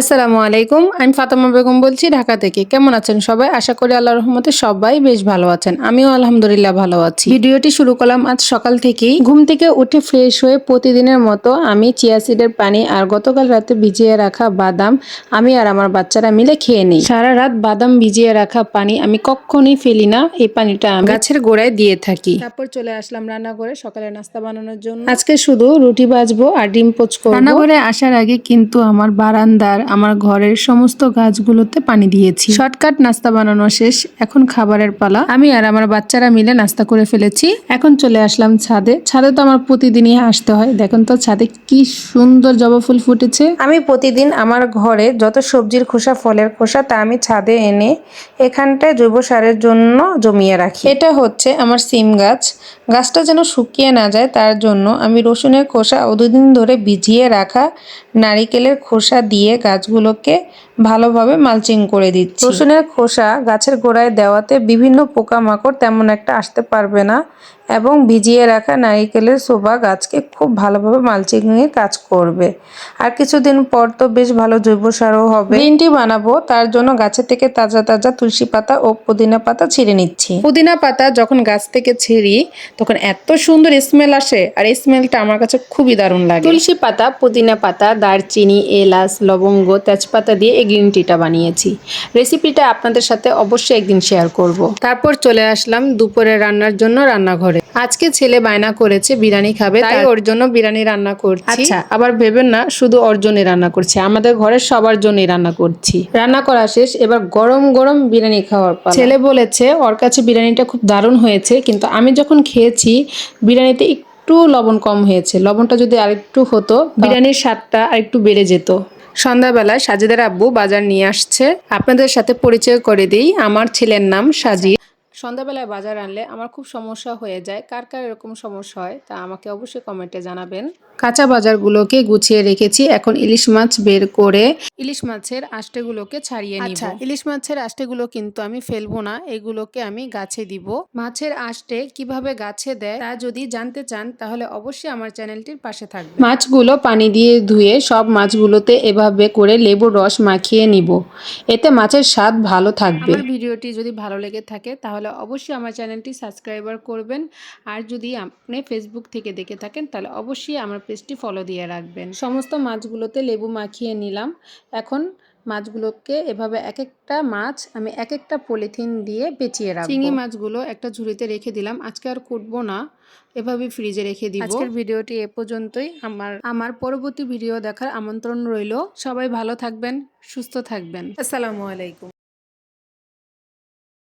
আসসালামু আলাইকুম, আমি ফাতেমা বেগম বলছি ঢাকা থেকে। কেমন আছেন সবাই? আশা করি আল্লাহর রহমতে সবাই বেশ ভালো আছেন। আমিও আলহামদুলিল্লাহ ভালো আছি। ভিডিওটি শুরু করলাম আজ সকাল থেকেই। ঘুম থেকে উঠে ফ্রেশ হয়ে প্রতিদিনের মতো আমি চিয়া সিডের পানি আর গতকাল রাতে ভিজিয়ে রাখা বাদাম আমি আর আমার বাচ্চারা মিলে খেয়ে নিই। সারা রাত বাদাম ভিজিয়ে রাখা পানি আমি কখনই ফেলি না, এই পানিটা গাছের গোড়ায় দিয়ে থাকি। তারপর চলে আসলাম রান্নাঘরে সকালে নাস্তা বানানোর জন্য। আজকে শুধু রুটি ভাজবো আর ডিম পোচ করব। রান্নাঘরে আসার আগে কিন্তু আমার বারান্দার আমার ঘরের সমস্ত গাছগুলোতে পানি দিয়েছি। শর্টকাট নাস্তা বানানো শেষ এখন খাবারের পালা। আমি আর আমার বাচ্চারা মিলে নাস্তা করে ফেলেছি। এখন চলে আসলাম ছাদে। ছাদে তো আমার প্রতিদিনই আসতে হয়। দেখুন তো ছাদে কি সুন্দর জবা ফুল ফুটেছে। আমি প্রতিদিন আমার ঘরে যত সবজির খোসা ফলের খোসা তা আমি ছাদে এনে এখানটায় জৈব সারের জন্য জমিয়ে রাখি। এটা হচ্ছে আমার সিম গাছ। গাছটা যেন শুকিয়ে না যায় তার জন্য আমি রসুনের খোসা ও দুদিন ধরে ভিজিয়ে রাখা নারিকেলের খোসা দিয়ে গাছগুলোকে ভালোভাবে মালচিং করে দিচ্ছি। রসুনের খোসা গাছের গোড়ায় দেওয়াতে বিভিন্ন পোকামাকড় তেমন একটা আসতে পারবে না এবং ভিজিয়ে রাখা নারিকেলের শোভা গাছকে খুব ভালোভাবে মালচিং এ কাজ করবে। আর কিছুদিন পর তো বেশ ভালো জৈব সারও হবে। গ্রিন টি বানাবো তার জন্য গাছের থেকে তাজা তাজা তুলসী পাতা ও পুদিনা পাতা ছিঁড়ে নিচ্ছি। পুদিনা পাতা যখন গাছ থেকে ছিঁড়ি তখন এত সুন্দর স্মেল আসে আর এই স্মেলটা আমার কাছে খুবই দারুণ লাগে। তুলসী পাতা পুদিনা পাতা দারচিনি এলাচ লবঙ্গ তেজপাতা দিয়ে গ্রিন টিটা বানিয়েছি। রেসিপিটা আপনাদের সাথে অবশ্যই একদিন শেয়ার করব। তারপর চলে আসলাম দুপুরে রান্নার জন্য রান্নাঘরে। আজকে ছেলে বায়না করেছে বিরিয়ানি খাবে তাই ওর জন্য বিরিয়ানি রান্না করছি। আচ্ছা। আবার ভেবেন না শুধু ওর জন্যই রান্না করছি আমাদের ঘরের সবার জন্যই রান্না করছি। রান্না করা শেষ এবার গরম গরম বিরিয়ানি খাওয়ার পালা। ছেলে বলেছে ওর কাছে বিরিয়ানিটা খুব দারুণ হয়েছে কিন্তু আমি যখন খেয়েছি বিরিয়ানিতে একটু লবণ কম হয়েছে। লবণটা যদি আরেকটু হতো বিরিয়ানির স্বাদটা আরেকটু বেড়ে যেত। সন্ধ্যাবেলায় সাজিদের আব্বু বাজার নিয়ে আসছে। আপনাদের সাথে পরিচয় করে দিই। আমার ছেলের নাম সাজি সন্ধ্যাবেলায় বাজার আনলে আমার খুব সমস্যা হয়ে যায়। কার কার এরকম সমস্যা হয় তা আমাকে অবশ্যই কমেন্টে জানাবেন। কাঁচা বাজারগুলোকে গুছিয়ে রেখেছি। এখন ইলিশ মাছ বের করে ইলিশ মাছের আষ্টেগুলোকে ছাড়িয়ে নিব। ইলিশ মাছের আষ্টেগুলো কিন্তু আমি ফেলব না এগুলোকে আমি গাছে দিব। মাছের আষ্টে কীভাবে গাছে দেয় তা যদি জানতে চান তাহলে অবশ্যই আমার চ্যানেলটির পাশে থাকবে মাছগুলো পানি দিয়ে ধুয়ে সব মাছগুলোতে এভাবে করে লেবুর রস মাখিয়ে নিব। এতে মাছের স্বাদ ভালো থাকবে। আমার ভিডিওটি যদি ভালো লেগে থাকে তাহলে অবশ্যই আমার চ্যানেলটি সাবস্ক্রাইবার করবেন। আর যদি আপনি ফেসবুক থেকে দেখে থাকেন তাহলে অবশ্যই আমার পেজটি ফলো দিয়ে রাখবেন। সমস্ত মাছগুলোতে লেবু মাখিয়ে নিলাম। এখন মাছগুলোকে এভাবে এক একটা মাছ আমি এক একটা পলিথিন দিয়ে পেঁচিয়ে রাখব। চিংড়ি মাছগুলো একটা ঝুড়িতে রেখে দিলাম। আজকে আর কুটবো না। এভাবে ফ্রিজে রেখে দিব। আজকের ভিডিওটি এ পর্যন্তই। আমার আমার পরবর্তী ভিডিও দেখার আমন্ত্রণ রইল। সবাই ভালো থাকবেন সুস্থ থাকবেন। আসসালামু আলাইকুম।